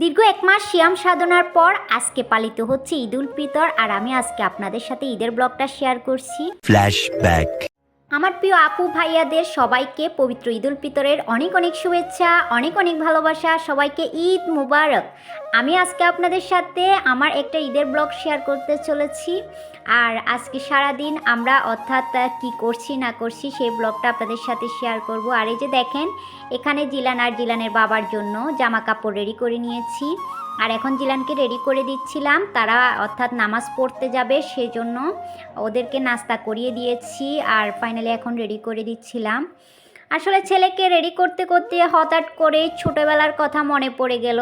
দীর্ঘ এক মাস শিয়াম সাধনার পর আজকে পালিত হচ্ছে ঈদ উল ফিতর আর আমি আজকে আপনাদের সাথে ঈদের ব্লগটা শেয়ার করছি। ফ্ল্যাশব্যাক আমার প্রিয় আপু ভাইয়াদের সবাইকে পবিত্র ঈদ উল ফিতরের অনেক অনেক শুভেচ্ছা অনেক অনেক ভালোবাসা সবাইকে ঈদ মুবারক। আমি আজকে আপনাদের সাথে আমার একটা ঈদের ব্লগ শেয়ার করতে চলেছি। আর আজকে সারা দিন আমরা অর্থাৎ কি করছি, না করছি, সেই ব্লগটা আপনাদের সাথে শেয়ার করব। আর এই যে দেখেন, এখানে জিলান আর জিলানের বাবার জন্য জামা কাপড় রেডি করে নিয়েছি। আর এখন জিলানকে রেডি করে দিচ্ছিলাম। তারা অর্থাৎ নামাজ পড়তে যাবে সেই জন্য ওদেরকে নাস্তা করিয়ে দিয়েছি। আর ফাইনালি এখন রেডি করে দিচ্ছিলাম। আসলে ছেলেকে রেডি করতে করতে হঠাৎ করে ছোটোবেলার কথা মনে পড়ে গেল।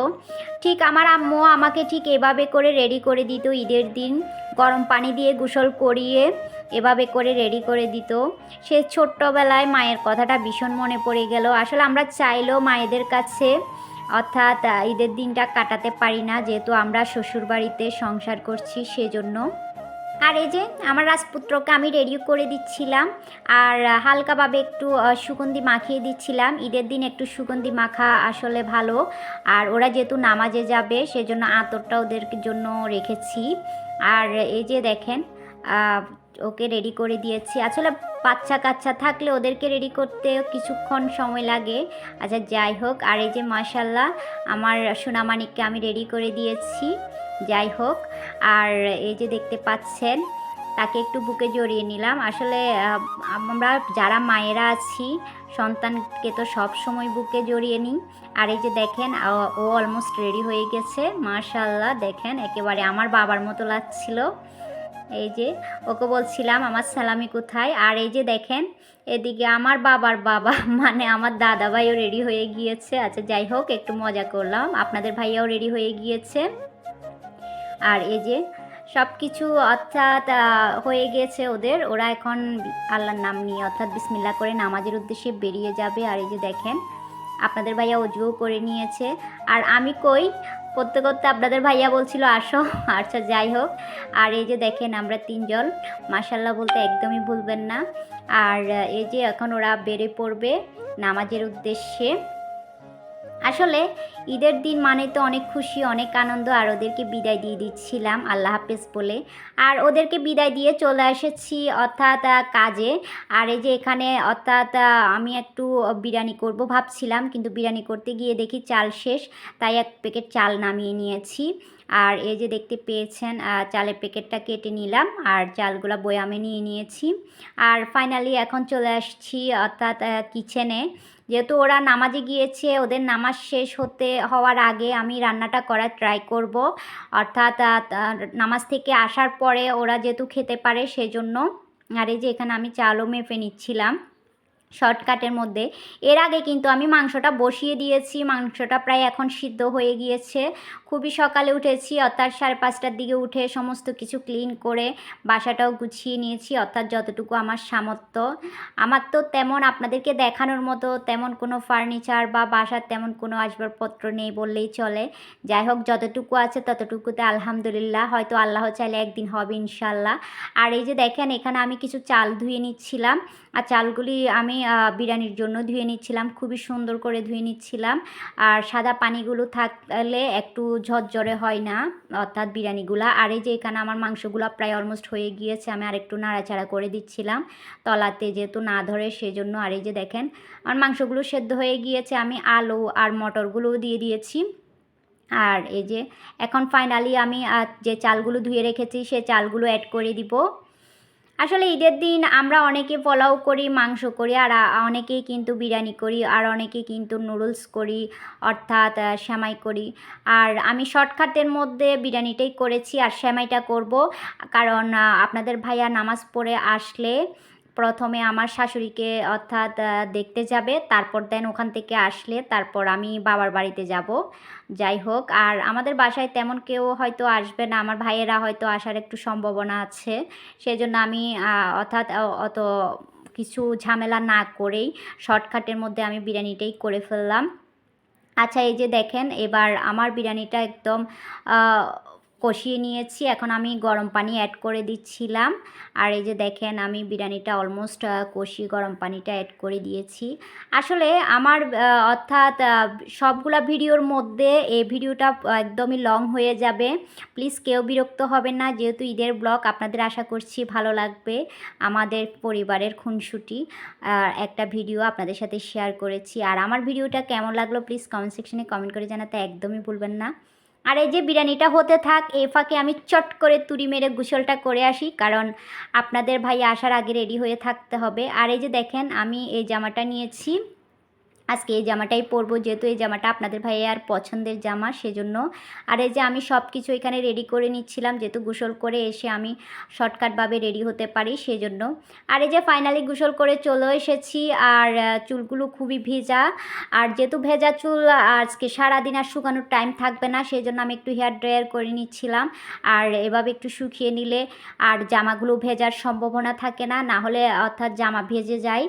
ঠিক আমার আম্মু আমাকে ঠিক এভাবে করে রেডি করে দিত ঈদের দিন। গরম পানি দিয়ে গোসল করিয়ে এভাবে করে রেডি করে দিত। সে ছোট্টবেলায় মায়ের কথাটা ভীষণ মনে পড়ে গেল। আসলে আমরা চাইলেও মায়েদের কাছে অর্থাৎ ঈদের দিনটা কাটাতে পারি না। যেহেতু আমরা শ্বশুরবাড়িতে সংসার করছি সেজন্য। আর এই যে আমার রাজপুত্রকে আমি রেডি করে দিচ্ছিলাম, আর হালকাভাবে একটু সুগন্ধি মাখিয়ে দিচ্ছিলাম। ঈদের দিন একটু সুগন্ধি মাখা আসলে ভালো। আর ওরা যেহেতু নামাজে যাবে, সেজন্য আতরটা ওদের জন্য রেখেছি। আর এই যে দেখেন ওকে রেডি করে দিয়েছি। আসলে বাচ্চা কাচ্চা থাকলে ওদেরকে রেডি করতে কিছুক্ষণ সময় লাগে। আচ্ছা যাই হোক। আর এই যে মাশাল্লাহ আমার সোনামানিককে আমি রেডি করে দিয়েছি। যাই হোক। আর এই যে দেখতে পাচ্ছেন, তাকে একটু বুকে জড়িয়ে নিলাম। আসলে আমরা যারা মায়েরা আছি, সন্তানকে তো সব সময় বুকে জড়িয়ে নিই। আর এই যে দেখেন ও অলমোস্ট রেডি হয়ে গেছে। মাশাল্লাহ দেখেন, একেবারে আমার বাবার মতো লাগছিল। এই যে, ওকে বলছিলাম, আমার সালামি কোথায়? আর এই যে দেখেন, এদিকে আমার বাবার বাবা মানে আমার দাদা ভাইও রেডি হয়ে গিয়েছে। আচ্ছা যাই হোক, একটু মজা করলাম। আপনাদের ভাইয়াও রেডি হয়ে গিয়েছে। আর এই যে সব কিছু অর্থাৎ হয়ে গেছে ওদের। ওরা এখন আল্লাহর নাম নিয়ে অর্থাৎ বিসমিল্লা করে নামাজের উদ্দেশ্যে বেরিয়ে যাবে। আর এই যে দেখেন, আপনাদের ভাইয়া অজুও করে নিয়েছে। আর আমি কই? করতে করতে আপনাদের ভাইয়া বলছিল, আসো আচ্ছা যাই হোক। আর এই যে দেখেন, আমরা তিনজন। মাসাল্লাহ বলতে একদমই ভুলবেন না। আর এই যে এখন ওরা বেড়ে পড়বে নামাজের উদ্দেশ্যে। আসলে ঈদের দিন মানে তো অনেক খুশি, অনেক আনন্দ, আর ওদেরকে বিদায় দিয়ে দিচ্ছিলাম, আল্লাহ হাফেজ বলে। আর ওদেরকে বিদায় দিয়ে চলে এসেছি অর্থাৎ কাজে। আর এই যে এখানে অর্থাৎ আমি একটু বিরিয়ানি করব ভাবছিলাম, কিন্তু বিরিয়ানি করতে গিয়ে দেখি চাল শেষ, তাই এক প্যাকেট চাল নামিয়ে নিয়েছি। আর এই যে দেখতে পেয়েছেন চালের প্যাকেটটা কেটে নিলাম, আর চালগুলো বয়ামে নিয়ে নিয়েছি। আর ফাইনালি এখন চলে আসছি অর্থাৎ কিচেনে যেহেতু ওরা নামাজে গিয়েছে, ওদের নামাজ শেষ হতে, হওয়ার আগে আমি রান্নাটা করার ট্রাই করব। অর্থাৎ নামাজ থেকে আসার পরে ওরা যেহেতু খেতে পারে সেজন্য। আর এই যে এখানে আমি চালও মেপে নিচ্ছিলাম। শর্টকাটের মধ্যে। এর আগে কিন্তু আমি মাংসটা বসিয়ে দিয়েছি, মাংসটা প্রায় এখন সিদ্ধ হয়ে গিয়েছে। খুবই সকালে উঠেছি, অর্থাৎ সাড়ে পাঁচটার দিকে উঠে সমস্ত কিছু ক্লিন করে বাসাটাও গুছিয়ে নিয়েছি, অর্থাৎ যতটুকু আমার সামর্থ্য। আমার তো তেমন আপনাদেরকে দেখানোর মতো তেমন কোনো ফার্নিচার বা বাসার তেমন কোনো আসবাবপত্র নেই বললেই চলে। যাই হোক, যতটুকু আছে ততটুকুতে আলহামদুলিল্লাহ, হয়তো আল্লাহ চাইলে একদিন হবে ইনশাল্লাহ আর এই যে দেখেন, এখানে আমি কিছু চাল ধুয়ে নিচ্ছিলাম। আর চালগুলি আমি বিরিয়ানির জন্য ধুয়ে নিচ্ছিলাম, খুবই সুন্দর করে ধুয়ে নিচ্ছিলাম। আর সাদা পানিগুলো থাকলে একটু ঝরঝরে হয় না, অর্থাৎ বিরিয়ানিগুলা। আর এই যে এখানে আমার মাংসগুলো প্রায় অলমোস্ট হয়ে গিয়েছে, আমি আর একটু নাড়াচাড়া করে দিচ্ছিলাম। তলাতে যেহেতু না ধরে, সেজন্য আর এই যে দেখেন, আমার মাংসগুলো সেদ্ধ হয়ে গিয়েছে, আমি আলু আর মটরগুলোও দিয়ে দিয়েছি। আর এই যে, এখন ফাইনালি আমি যে চালগুলো ধুয়ে রেখেছি, সে চালগুলো অ্যাড করে দিব। আসলে ঈদের দিন আমরা অনেকে পোলাও করি, মাংস করি, আর অনেকেই কিন্তু বিরিয়ানি করি, আর অনেকে কিন্তু নুডলস করি, অর্থাৎ শ্যামাই করি। আর আমি শর্টকাটের মধ্যে বিরিয়ানিটাই করেছি, আর শ্যামাইটা করব। কারণ আপনাদের ভাইয়া নামাজ পড়ে আসলে প্রথমে আমার শাশুড়িকে অর্থাৎ দেখতে যাবে, তারপর দেন ওখান থেকে আসলে তারপর আমি বাবার বাড়িতে যাব। যাই হোক, আর আমাদের বাসায় তেমন কেউ হয়তো আসবে না, আমার ভাইয়েরা হয়তো আসার একটু সম্ভাবনা আছে। সেজন্য আমি অর্থাৎ অত কিছু ঝামেলা না করেই শর্টকাটের মধ্যে আমি বিরিয়ানিটাই করে ফেললাম। আচ্ছা এই যে দেখেন, এবার আমার বিরিয়ানিটা একদম কষিয়ে নিয়েছি। এখন আমি গরম পানি অ্যাড করে দিচ্ছিলাম। আর এই যে দেখেন, আমি বিরিয়ানিটা অলমোস্ট কষিয়ে গরম পানিটা অ্যাড করে দিয়েছি। আসলে আমার অর্থাৎ সবগুলা ভিডিওর মধ্যে এই ভিডিওটা একদমই লং হয়ে যাবে। প্লিজ কেউ বিরক্ত হবেন না। যেহেতু ঈদের ব্লগ আপনাদের আশা করছি ভালো লাগবে আমাদের পরিবারের খুনসুটি একটা ভিডিও আপনাদের সাথে শেয়ার করেছি। আর আমার ভিডিওটা কেমন লাগল প্লিজ কমেন্ট সেকশনে কমেন্ট করে জানাতে একদমই ভুলবেন না। আর এই যে বিরিয়ানিটা হতে থাক এ ফাঁকে আমি চট করে তুড়ি মেরে গুসলটা করে আসি, কারণ আপনাদের ভাই আসার আগে রেডি হয়ে থাকতে হবে। আর এই যে দেখেন, আমি এই জামাটা নিয়েছি। আজকে এই জামাটাই পরবো, যেহেতু এই জামাটা আপনাদের ভাইয়ার পছন্দের জামা, সেজন্য। আর এই যে আমি সব কিছু এখানে রেডি করে নিচ্ছিলাম, যেহেতু গোসল করে এসে আমি শর্টকাটভাবে রেডি হতে পারি, সেজন্য। আর এই যে ফাইনালি গোসল করে চলে এসেছি, আর চুলগুলো খুবই ভেজা। আর যেহেতু ভেজা চুল, আজকে সারাদিন আর শুকানোর টাইম থাকবে না সেই জন্য আমি একটু হেয়ার ড্রায়ার করে নিচ্ছিলাম। আর এভাবে একটু শুকিয়ে নিলে আর জামাগুলো ভেজার সম্ভাবনা থাকে না না হলে অর্থাৎ জামা ভেজে যায়।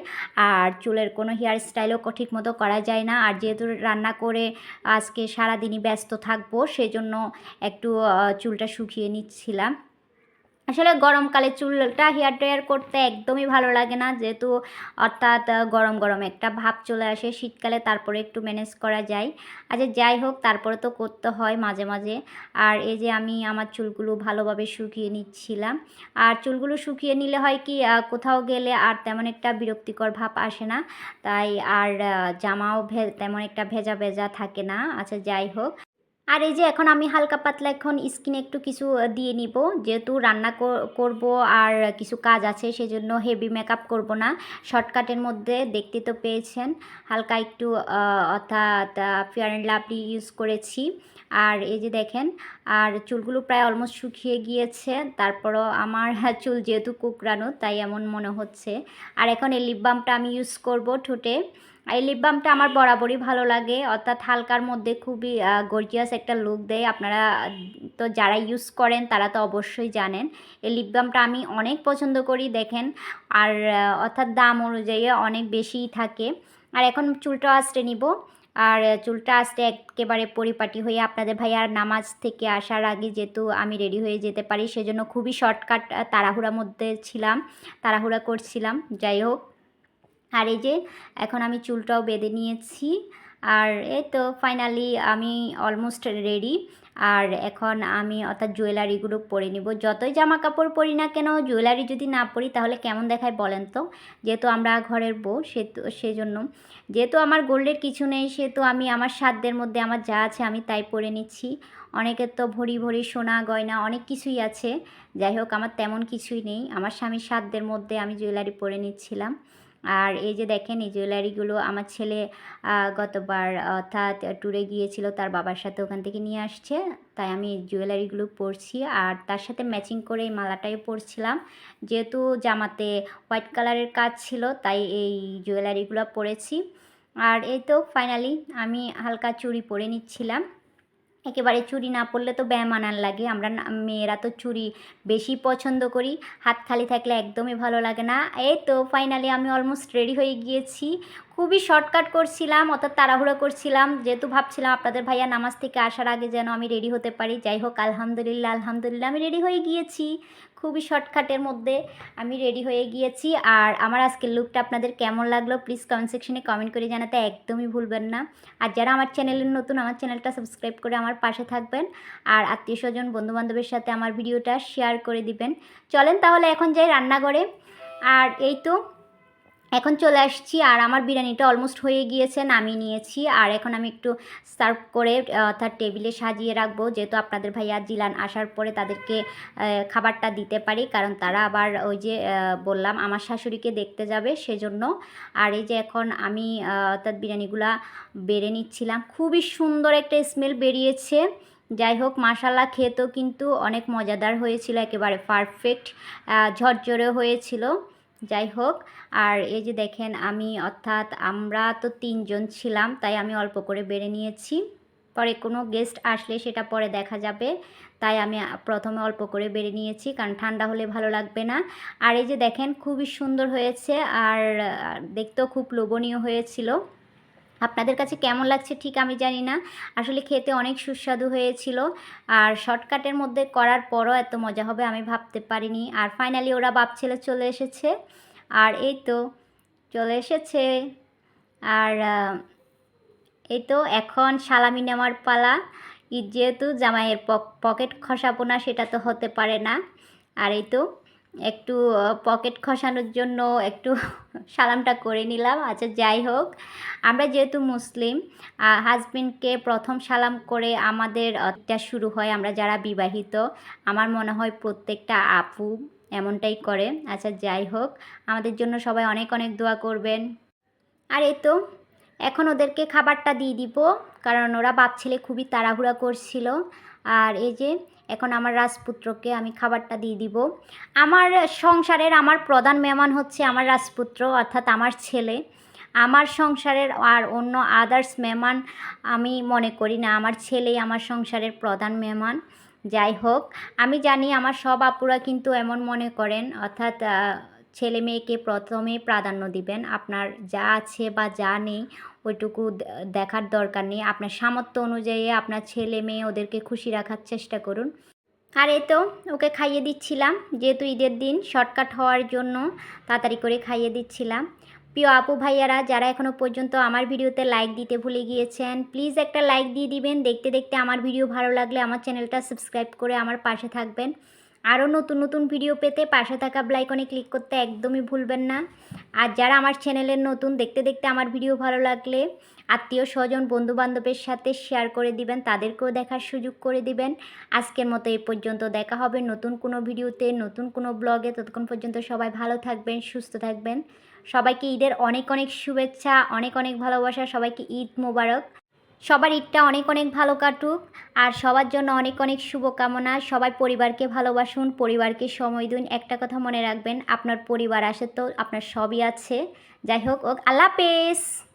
আর চুলের কোনো হেয়ার স্টাইলও ঠিক মতো করা যায় না। আর যেহেতু রান্না করে আজকে সারাদিনই ব্যস্ত থাকব, সেজন্য একটু চুলটা শুকিয়ে নিচ্ছিলাম। আসলে গরমকালে চুলটা হেয়ার ড্রায়ার করতে একদমই ভালো লাগে না। যেহেতু অর্থাৎ গরম গরম একটা ভাব চলে আসে শীতকালে, তারপরে একটু ম্যানেজ করা যায়। আচ্ছা যাই হোক, তারপরে তো করতে হয় মাঝে মাঝে। আর এই যে আমি আমার চুলগুলো ভালোভাবে শুকিয়ে নিচ্ছিলাম। আর চুলগুলো শুকিয়ে নিলে হয় কি কোথাও গেলে আর তেমন একটা বিরক্তিকর ভাব আসে না। তাই আর জামাও তেমন একটা ভেজা ভেজা থাকে না। আচ্ছা যাই হোক। আর এই যে এখন আমি হালকা পাতলা এখন স্কিনে একটু কিছু দিয়ে নিব। যেহেতু রান্না কর- করব আর কিছু কাজ আছে, সেজন্য হেভি মেকআপ করব না। শর্টকাটের মধ্যে, দেখতে তো পেয়েছেন। হালকা একটু অর্থাৎ ফেয়ার অ্যান্ড লাভলি ইউজ করেছি। আর এই যে দেখেন, আর চুলগুলো প্রায় অলমোস্ট শুকিয়ে গিয়েছে। তারপরও আমার চুল যেহেতু কুকরানো তাই এমন মনে হচ্ছে। আর এখন এই লিপ বামটা আমি ইউজ করব ঠোঁটে। এই লিপ বামটা আমার বরাবরই ভালো লাগে। অর্থাৎ হালকার মধ্যে খুবই গর্জিয়াস একটা লুক দেয়। আপনারা তো যারা ইউজ করেন, তারা তো অবশ্যই জানেন। এই লিপ বামটা আমি অনেক পছন্দ করি, দেখেন। আর অর্থাৎ দাম অনুযায়ী অনেক বেশিই থাকে। আর এখন চুলটা আঁচড়ে নিব। আর চুলটা আসতে একেবারে পরিপাটি হয়ে আপনাদের ভাইয়ার নামাজ থেকে আসার আগে যেহেতু আমি রেডি হয়ে যেতে পারি, সেজন্য খুবই শর্টকাট তাড়াহুড়ার মধ্যে ছিলাম, তাড়াহুড়া করছিলাম। যাই হোক আর এই যে, এখন আমি চুলটাও বেঁধে নিয়েছি। আর এই তো ফাইনালি আমি অলমোস্ট রেডি আর এখন আমি অর্থাৎ জুয়েলারিগুলো পরে নিব। যতই জামা কাপড় পরি না কেন জুয়েলারি যদি না পরি তাহলে কেমন দেখায় বলেন তো? যেহেতু আমরা ঘরের বউ, সেহেতু, সেজন্য। যেহেতু আমার গোল্ডের কিছু নেই, সেহেতু আমি আমার সাধ্যের মধ্যে আমার যা আছে আমি তাই পরে নিচ্ছি। অনেকের তো ভরি ভরি সোনা, গয়না অনেক কিছুই আছে। যাই হোক, আমার তেমন কিছুই নেই। আমার স্বামীর সাধ্যের মধ্যে আমি জুয়েলারি পরে নিচ্ছিলাম। আর এই যে দেখেন, এই জুয়েলারিগুলো আমার ছেলে গতবার, অর্থাৎ ট্যুরে গিয়েছিল, তার বাবার সাথে ওখান থেকে নিয়ে আসছে। তাই আমি এই জুয়েলারিগুলো পরছি আর তার সাথে ম্যাচিং করে এই মালাটাই পরছিলাম। যেহেতু জামাতে হোয়াইট কালারের কাজ ছিল, তাই এই জুয়েলারিগুলো পরেছি। আর এই তো ফাইনালি আমি হালকা চুড়ি পরে নিচ্ছিলাম। একেবারে চুরি না পড়লে তো ব্যায়াম আনার লাগে। আমরা মেয়েরা তো চুরি বেশি পছন্দ করি। হাত খালি থাকলে একদমই ভালো লাগে না। এই তো ফাইনালি আমি অলমোস্ট রেডি হয়ে গিয়েছি। খুবই শর্টকাট করছিলাম, অর্থাৎ তাড়াহুড়ো করছিলাম। যেহেতু ভাবছিলাম আপনাদের ভাইয়া নামাজ থেকে আসার আগে যেন আমি রেডি হতে পারি। যাই হোক, আলহামদুলিল্লাহ আলহামদুলিল্লাহ, আমি রেডি হয়ে গিয়েছি। খুবই শর্টকাটের মধ্যে আমি রেডি হয়ে গিয়েছি। আর আমার আজকের লুকটা আপনাদের কেমন লাগল প্লিজ কমেন্ট সেকশনে কমেন্ট করে জানাতে একদমই ভুলবেন না। আর যারা আমার চ্যানেলের নতুন, আমার চ্যানেলটা সাবস্ক্রাইব করে আমার পাশে থাকবেন। আর আত্মীয় স্বজন বন্ধুবান্ধবের সাথে আমার ভিডিওটা শেয়ার করে দিবেন। চলেন তাহলে এখন যাই রান্নাঘরে। আর এই তো এখন চলে আসছি আর আমার বিরিয়ানিটা অলমোস্ট হয়ে গিয়েছে, নামিয়ে নিয়েছি। আর এখন আমি একটু সার্ভ করে অর্থাৎ টেবিলে সাজিয়ে রাখব। যেহেতু আপনাদের ভাইয়া জিলান আসার পরে তাদেরকে খাবারটা দিতে পারি, কারণ তারা আবার ওই যে বললাম আমার শাশুড়িকে দেখতে যাবে সেজন্য। আর এই যে এখন আমি অর্থাৎ বিরিয়ানিগুলা বেড়ে নিচ্ছিলাম। খুবই সুন্দর একটা স্মেল বেরিয়েছে। যাই হোক মাসালা খেতেও কিন্তু অনেক মজাদার হয়েছিল, একেবারে পারফেক্ট ঝরঝরে হয়েছিল। যাই হোক, আর এই যে দেখেন আমি, অর্থাৎ আমরা তো তিনজন ছিলাম, তাই আমি অল্প করে বেড়ে নিয়েছি। পরে কোনো গেস্ট আসলে সেটা পরে দেখা যাবে, তাই আমি প্রথমে অল্প করে বেড়ে নিয়েছি, কারণ ঠান্ডা হলে ভালো লাগবে না। আর এই যে দেখেন, খুবই সুন্দর হয়েছে, আর দেখতেও খুব লোভনীয় হয়েছিল। আপনাদের কাছে কেমন লাগছে ঠিক আমি জানি না। আসলে খেতে অনেক সুস্বাদু হয়েছিল। আর শর্টকাটের মধ্যে করার পরও এত মজা হবে আমি ভাবতে পারিনি। আর ফাইনালি ওরা বাপ ছেলে চলে এসেছে। আর এই তো চলে এসেছে। আর এই তো এখন সালামি নেওয়ার পালা। ঈদ যেহেতু জামাইয়ের পক- পকেট খসাবো না সেটা তো হতে পারে না। আর এই তো একটু পকেট খসানোর জন্য একটু সালামটা করে নিলাম। আচ্ছা যাই হোক আমরা যেহেতু মুসলিম হাজবেন্ডকে প্রথম সালাম করে আমাদের আহ, টা শুরু হয় আমরা যারা বিবাহিত। আমার মনে হয় প্রত্যেকটা আপু এমনটাই করে। আচ্ছা যাই হোক আমাদের জন্য সবাই অনেক অনেক দোয়া করবেন। আর এই তো এখন ওদেরকে খাবারটা দিয়ে দিব কারণ ওরা বাপ ছেলে খুবই তাড়াহুড়া করছিল। আর এই যে, এখন আমার রাজপুত্রকে আমি খাবারটা দিয়ে দিব। আমার সংসারের আমার প্রধান মেহমান হচ্ছে আমার রাজপুত্র, অর্থাৎ আমার ছেলে। আমার সংসারের আর অন্য আদার্স মেহমান আমি মনে করি না, আমার ছেলেই আমার সংসারের প্রধান মেহমান। যাই হোক, আমি জানি আমার সব আপুরা কিন্তু এমন মনে করেন, অর্থাৎ ছেলে মেয়েকে প্রথমে প্রাধান্য দিবেন। আপনার যা আছে বা যা নেই, ওইটুকু দেখার দরকার নেই। আপনার সামর্থ্য অনুযায়ী আপনার ছেলে মেয়ে ওদেরকে খুশি রাখার চেষ্টা করুন। আর এই তো ওকে খাইয়ে দিচ্ছিলাম। যেহেতু ঈদের দিন, শর্টকাট হওয়ার জন্য তাড়াতাড়ি করে খাইয়ে দিচ্ছিলাম। প্রিয় আপু ভাইয়ারা, যারা এখনও পর্যন্ত আমার ভিডিওতে লাইক দিতে ভুলে গিয়েছেন প্লিজ একটা লাইক দিয়ে দিবেন। দেখতে দেখতে আমার ভিডিও ভালো লাগলে আমার চ্যানেলটা সাবস্ক্রাইব করে আমার পাশে থাকবেন। আরও নতুন নতুন ভিডিও পেতে পাশে থাকা ব্লাইকনে ক্লিক করতে একদমই ভুলবেন না। আর যারা আমার চ্যানেলের নতুন, দেখতে দেখতে আমার ভিডিও ভালো লাগলে আত্মীয় স্বজন বন্ধু বান্ধবের সাথে শেয়ার করে দিবেন, তাদেরকেও দেখার সুযোগ করে দিবেন। আজকের মতো এই পর্যন্ত দেখা হবে নতুন কোনো ভিডিওতে নতুন কোনো ব্লগে ততক্ষণ পর্যন্ত সবাই ভালো থাকবেন, সুস্থ থাকবেন। সবাইকে ঈদের অনেক অনেক শুভেচ্ছা, অনেক অনেক ভালোবাসা, সবাইকে ঈদ মোবারক। সবার ঈদটা অনেক অনেক ভালো কাটুক আর সবার জন্য অনেক অনেক শুভকামনা। সবাই পরিবারকে ভালোবাসুন, পরিবারকে সময় দিন। একটা কথা মনে রাখবেন, আপনার পরিবার আসে তো আপনার সবই আছে। যাই হোক, ওক, আল্লাহ হাফেজ।